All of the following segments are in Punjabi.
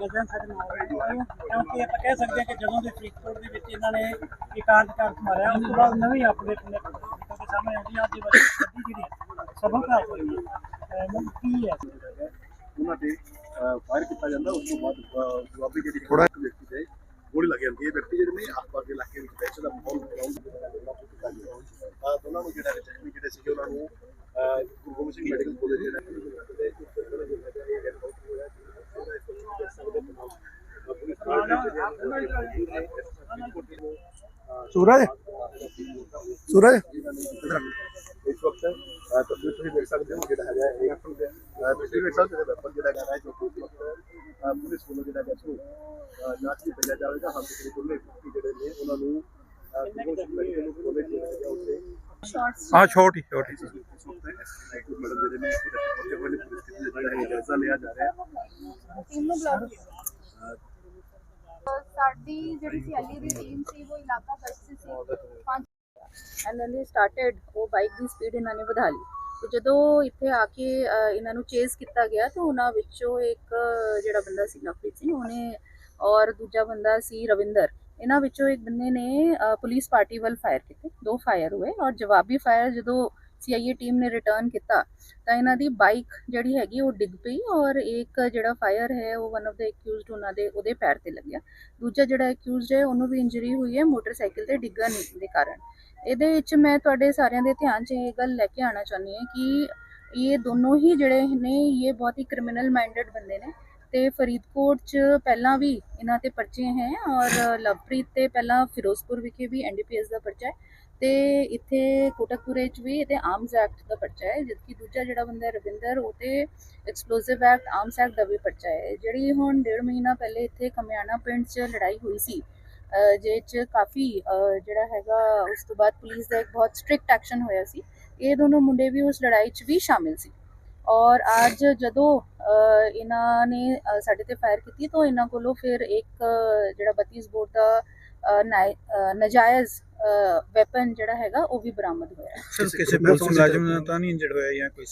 ਗਜ਼ਨ ਸਾਡੇ ਨਾਲ ਹੈ ਕਿਉਂਕਿ ਆਪਾਂ ਕਹਿ ਸਕਦੇ ਹਾਂ ਕਿ ਜਦੋਂ ਦੇ ਫਰੀਦਕੋਟ ਦੇ ਵਿੱਚ ਇਹਨਾਂ ਨੇ ਇਹ ਕਾਰਜਕਾਰ ਮਾਰਿਆ, ਉਸ ਤੋਂ ਬਾਅਦ ਨਵੀਂ ਅਪਡੇਟ ਨੇ ਕਿਉਂਕਿ ਸਾਹਮਣੇ ਆਉਂਦੀ ਹੈ ਅੱਜ ਦੀ ਵੱਡੀ ਜਿਹੜੀ ਸਫਲਤਾ ਹੋਈ ਹੈ ਕੀ ਹੈ? ਉਹਨਾਂ ਤੇ ਫਾਇਰ ਕੀਤਾ ਜਾਂਦਾ, ਉਸ ਤੋਂ ਬਾਅਦ ਜਵਾਬੀ ਜਿਹੜੀ ਥੋੜਾ ਇੱਕ ਵਿਅਕਤੀ ਤੇ ਗੋਲੀ ਲੱਗ ਜਾਂਦੀ ਹੈ। ਵਿਅਕਤੀ ਜਿਹੜੇ ਨੇ, ਆਸ-ਪਾਸ ਦੇ ਇਲਾਕੇ ਵਿੱਚ ਟੈਂਸ਼ਨ ਦਾ ਮਾਹੌਲ ਬਣਾਉਂਦੇ ਆ ਦੋਨਾਂ ਨੂੰ ਜਿਹੜਾ ਜ਼ਖਮੀ ਜਿਹੜੇ ਸੀਗੇ, ਉਹਨਾਂ ਨੂੰ ਗੁਰੂ ਗੋਬਿੰਦ ਸਿੰਘ ਮੈਡੀਕਲ ਕਾਲਜ ਜਿਹੜਾ ਸੂਰਜ? ਸੂਰਜ? ਇਸ ਵਕਤ ਤਸਵੀਰ ਤੁਸੀਂ ਦੇਖ ਸਕਦੇ ਹੋ ਜਿਹੜਾ ਹੈਗਾ ਇਹ ਤਸਵੀਰ ਦੇਖ ਸਕਦੇ ਹੋ ਵੈਪਨ ਜਿਹੜਾ ਹੈਗਾ ਹੈ ਜੋ ਕਿ ਪੁਲਿਸ ਵੱਲੋਂ ਜਿਹੜਾ ਹੈਗਾ ਸੋ ਜਾਂਚ ਕੀ ਭੇਜਿਆ ਜਾਵੇਗਾ। ਹਮ ਦੋਨੇ ਵਿਅਕਤੀ ਜਿਹੜੇ ਨੇ ਉਹਨਾਂ ਨੂੰ ਹਾਂ ਛੋਟੀ ਛੋਟੀ। ਇਸ ਵਕਤ ਐਸਪੀ ਮੈਡਮ ਜਿਹੜੇ ਨੇ ਸਾਡੀ ਜਿਹੜੀ ਸਿਆਲੀ ਦੀ ਟੀਮ ਸੀ, ਉਹ ਇਲਾਕਾ ਗਸ਼ਤ ਸੀ। ਪੰਜ ਐਂਡ ਦੈਨ ਦੇ ਸਟਾਰਟਡ ਉਹ ਬਾਈਕ ਦੀ ਸਪੀਡ ਇਹਨਾਂ ਨੇ ਵਧਾ ਲਈ। ਤੇ ਜਦੋਂ ਇੱਥੇ ਆ ਕੇ ਇਹਨਾਂ ਨੂੰ ਚੇਸ ਕੀਤਾ ਗਿਆ, ਤਾਂ ਉਹਨਾਂ ਵਿੱਚੋਂ ਇੱਕ ਜਿਹੜਾ ਬੰਦਾ ਸੀ, ਲਵਪ੍ਰੀਤ ਸਿੰਘ, ਉਹਨੇ ਔਰ ਦੂਜਾ ਬੰਦਾ ਸੀ, ਰਵਿੰਦਰ। ਇਹਨਾਂ ਵਿੱਚੋਂ ਇੱਕ ਬੰਦੇ ਨੇ ਪੁਲਿਸ ਪਾਰਟੀ ਵੱਲ ਫਾਇਰ ਕੀਤੇ। ਦੋ ਫਾਇਰ ਹੋਏ ਔਰ ਜਵਾਬੀ ਫਾਇਰ ਜਦੋਂ ਸੀਆਈਏ ਟੀਮ ਨੇ ਰਿਟਰਨ ਕੀਤਾ, ਤਾਂ ਇਹਨਾਂ ਦੀ ਬਾਈਕ ਜਿਹੜੀ ਹੈਗੀ ਉਹ ਡਿੱਗ ਪਈ ਔਰ ਇੱਕ ਜਿਹੜਾ ਫਾਇਰ ਹੈ ਉਹ ਵਨ ਆਫ ਦਾ ਐਕਿਊਜ਼ਡ ਉਹਨਾਂ ਦੇ ਉਹਦੇ ਪੈਰ ਤੇ ਲੱਗਿਆ। ਦੂਜਾ ਜਿਹੜਾ ਐਕਿਊਜ਼ਡ ਹੈ ਉਹਨੂੰ ਵੀ ਇੰਜਰੀ ਹੋਈ ਹੈ, ਮੋਟਰਸਾਈਕਲ ਤੇ ਡਿੱਗਣ ਦੇ ਕਾਰਨ। ਇਹਦੇ ਵਿੱਚ ਮੈਂ ਤੁਹਾਡੇ ਸਾਰਿਆਂ ਦੇ ਧਿਆਨ 'ਚ ਇਹ ਗੱਲ ਲੈ ਕੇ ਆਣਾ ਚਾਹੁੰਦੀ ਹਾਂ ਕਿ ਇਹ ਦੋਨੋਂ ਹੀ ਜਿਹੜੇ ਨੇ, ਇਹ ਬਹੁਤ ਹੀ ਕ੍ਰਿਮੀਨਲ ਮਾਈਂਡਡ ਬੰਦੇ ਨੇ ਤੇ ਫਰੀਦਕੋਟ 'ਚ ਪਹਿਲਾਂ ਵੀ ਇਹਨਾਂ ਤੇ ਪਰਚੇ ਹੈ ਔਰ ਲਵਪ੍ਰੀਤ ਤੇ ਪਹਿਲਾਂ ਫਿਰੋਜ਼ਪੁਰ ਵਿਖੇ ਵੀ ਐਨਡੀਪੀਐਸ ਦਾ ਪਰਚਾ ਹੈ। ਤੇ ਇੱਥੇ ਕੋਟਕਪੂਰੇ 'ਚ ਵੀ ਇਹਦੇ ਆਰਮਸ ਐਕਟ ਦਾ ਪਰਚਾ ਹੈ, ਜਦਕਿ ਦੂਜਾ ਜਿਹੜਾ ਬੰਦਾ ਰਵਿੰਦਰ, ਉਹ ਤੇ ਐਕਸਪਲੋਸਿਵ ਐਕਟ ਆਰਮਸ ਐਕਟ ਦਾ ਵੀ ਪਰਚਾ ਹੈ, ਜਿਹੜੀ ਹੁਣ ਡੇਢ ਮਹੀਨਾ ਪਹਿਲੇ ਇੱਥੇ ਕਮਿਆਣਾ ਪਿੰਡ 'ਚ ਲੜਾਈ ਹੋਈ ਸੀ, ਅਹ 'ਚ ਕਾਫੀ ਜਿਹੜਾ ਹੈਗਾ, ਉਸ ਤੋਂ ਬਾਅਦ ਪੁਲਿਸ ਦਾ ਇੱਕ ਬਹੁਤ ਸਟ੍ਰਿਕਟ ਐਕਸ਼ਨ ਹੋਇਆ ਸੀ, ਇਹ ਦੋਨੋਂ ਮੁੰਡੇ ਵੀ ਉਸ ਲੜਾਈ 'ਚ ਵੀ ਸ਼ਾਮਿਲ ਸੀ। ਔਰ ਅੱਜ ਜਦੋਂ ਇਹਨਾਂ ਨੇ ਸਾਡੇ ਤੇ ਫਾਇਰ ਕੀਤੀ, ਤਾਂ ਇਹਨਾਂ ਕੋਲੋਂ ਫਿਰ ਇੱਕ ਜਿਹੜਾ 32 ਬੋਰ ਦਾ ਨਾਇ- ਅਹ, ਨਜਾਇਜ਼ ਵੈਪਨ ਜਿਹੜਾ ਹੈਗਾ ਉਹ ਵੀ ਬਰਾਮਦ ਹੋਇਆ ਹੈ। ਸਰ ਕਿਸੇ ਪੁਲਿਸ ਮੁਲਾਜ਼ਮ ਨਾਲ ਤਾਂ ਨਹੀਂ ਇੰਜਰਡ ਹੋਇਆ ਜਾਂ ਕੋਈ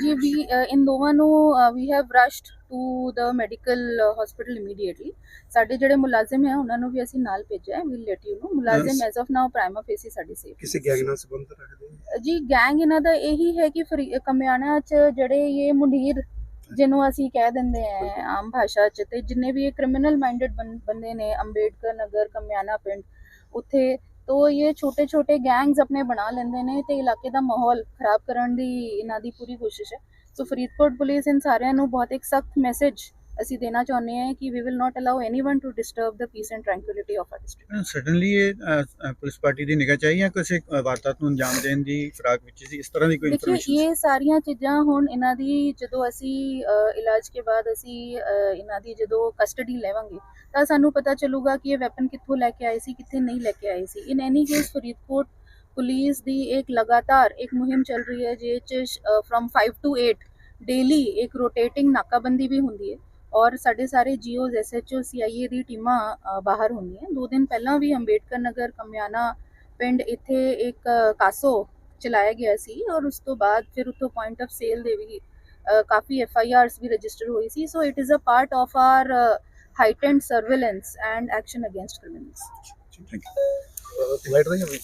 ਜੀ ਵੀ ਇਨ ਦੋਵਾਂ ਨੂੰ we have rushed to the medical hospital immediately ਸਾਡੇ ਜਿਹੜੇ ਮੁਲਾਜ਼ਮ ਹੈ ਉਹਨਾਂ ਨੂੰ ਵੀ ਅਸੀਂ ਨਾਲ ਭੇਜਿਆ ਹੈ ਵੀਲ ਲੈਟ ਯੂ ਨੋ। ਮੁਲਾਜ਼ਮ. As of now prima facie ਸਾਡੀ ਸੇਫ ਕਿਸੇ ਗੈਂਗ ਨਾਲ ਸੰਬੰਧ ਰੱਖਦੇ ਜੀ ਗੈਂਗ ਇਹਨਾਂ ਦਾ ਇਹੀ ਹੈ ਕਿ ਫਰੀ- ਕਮਿਆਣਾ ਚ ਜਿਹੜੇ ਇਹ ਮੁੰਡੀਰ ਜਿਹਨੂੰ ਅਸੀਂ ਕਹਿ ਦਿੰਦੇ ਆ ਆਮ ਭਾਸ਼ਾ ਚ ਤੇ ਜਿੰਨੇ ਵੀ ਇਹ ਕ੍ਰਿਮੀਨਲ ਮਾਈਂਡਡ ਬੰਦੇ ਨੇ ਅੰਬੇਡਕਰ ਨਗਰ ਕਮਿਆਣਾ ਪਿੰਡ ਉੱਥੇ ਤੋ ਇਹ ਛੋਟੇ ਛੋਟੇ ਗੈਂਗਸ ਆਪਣੇ ਬਣਾ ਲੈਂਦੇ ਨੇ ਤੇ ਇਲਾਕੇ ਦਾ ਮਾਹੌਲ ਖਰਾਬ ਕਰਨ ਦੀ ਇਹਨਾਂ ਦੀ ਪੂਰੀ ਕੋਸ਼ਿਸ਼ ਹੈ। ਸੋ ਫਰੀਦਕੋਟ ਪੁਲਿਸ ਇਨ ਸਾਰਿਆਂ ਨੂੰ ਬਹੁਤ ਇੱਕ ਸਖਤ ਮੈਸੇਜ ਅਸੀਂ ਦੇਣਾ ਚਾਹੁੰਦੇ ਹਾਂ ਕਿ we will not allow anyone to disturb the peace and tranquillity of our district suddenly ਇਹ ਪੁਲਿਸ ਪਾਰਟੀ ਦੀ ਨਿਗਾਹ ਚਾਹੀ ਜਾਂ ਕਿਸੇ ਵਾਰਦਾਤ ਨੂੰ ਅੰਜਾਮ ਦੇਣ ਦੀ ਫਰਾਕ ਵਿੱਚ ਸੀ? ਇਸ ਤਰ੍ਹਾਂ ਦੀ ਕੋਈ ਇਨਫੋਰਮੇਸ਼ਨ ਇਹ ਸਾਰੀਆਂ ਚੀਜ਼ਾਂ ਹੁਣ ਇਹਨਾਂ ਦੀ ਜਦੋਂ ਅਸੀਂ ਇਲਾਜ ਕੇ ਬਾਅਦ ਅਸੀਂ ਇਹਨਾਂ ਦੀ ਜਦੋਂ ਕਸਟਡੀ ਲੈਵਾਂਗੇ ਤਾਂ ਸਾਨੂੰ ਪਤਾ ਚੱਲੂਗਾ ਕਿ ਇਹ ਵੈਪਨ ਕਿੱਥੋਂ ਲੈ ਕੇ ਆਏ ਸੀ ਕਿੱਥੇ ਨਹੀਂ ਲੈ ਕੇ ਆਏ ਸੀ। In any case Faridkot police ਦੀ ਇੱਕ ਲਗਾਤਾਰ ਇੱਕ ਮੁਹਿੰਮ ਚੱਲ ਰਹੀ ਹੈ ਜਿਹ ਚ ਫਰਮ 5 ਟੂ 8 ਡੇਲੀ ਇੱਕ ਰੋਟੇਟਿੰਗ ਨਾਕਾਬੰਦੀ ਵੀ ਹੁੰਦੀ ਹੈ। ਔਰ ਸਾਡੇ ਸਾਰੇ ਜੀਓਜ਼ ਐਸਐਚਓ ਸੀਆਈਏ ਦੀ ਟੀਮਾਂ ਬਾਹਰ ਹੁੰਦੀਆਂ। ਦੋ ਦਿਨ ਪਹਿਲਾਂ ਵੀ ਅੰਬੇਡਕਰ ਨਗਰ ਕਮਿਆਣਾ ਪਿੰਡ ਇੱਥੇ ਇੱਕ ਕਾਸੋ ਚਲਾਇਆ ਗਿਆ ਸੀ ਔਰ ਉਸ ਤੋਂ ਬਾਅਦ ਫਿਰ ਉਤੋਂ ਪੁਆਇੰਟ ਆਫ ਸੇਲ ਦੇ ਵੀ ਕਾਫੀ ਐਫ ਆਈ ਆਰਸ ਵੀ ਰਜਿਸਟਰ ਹੋਈ ਸੀ। So it is a part of our heightened surveillance and action against criminals thank you light ਰਹੀ ਹੋਵੇ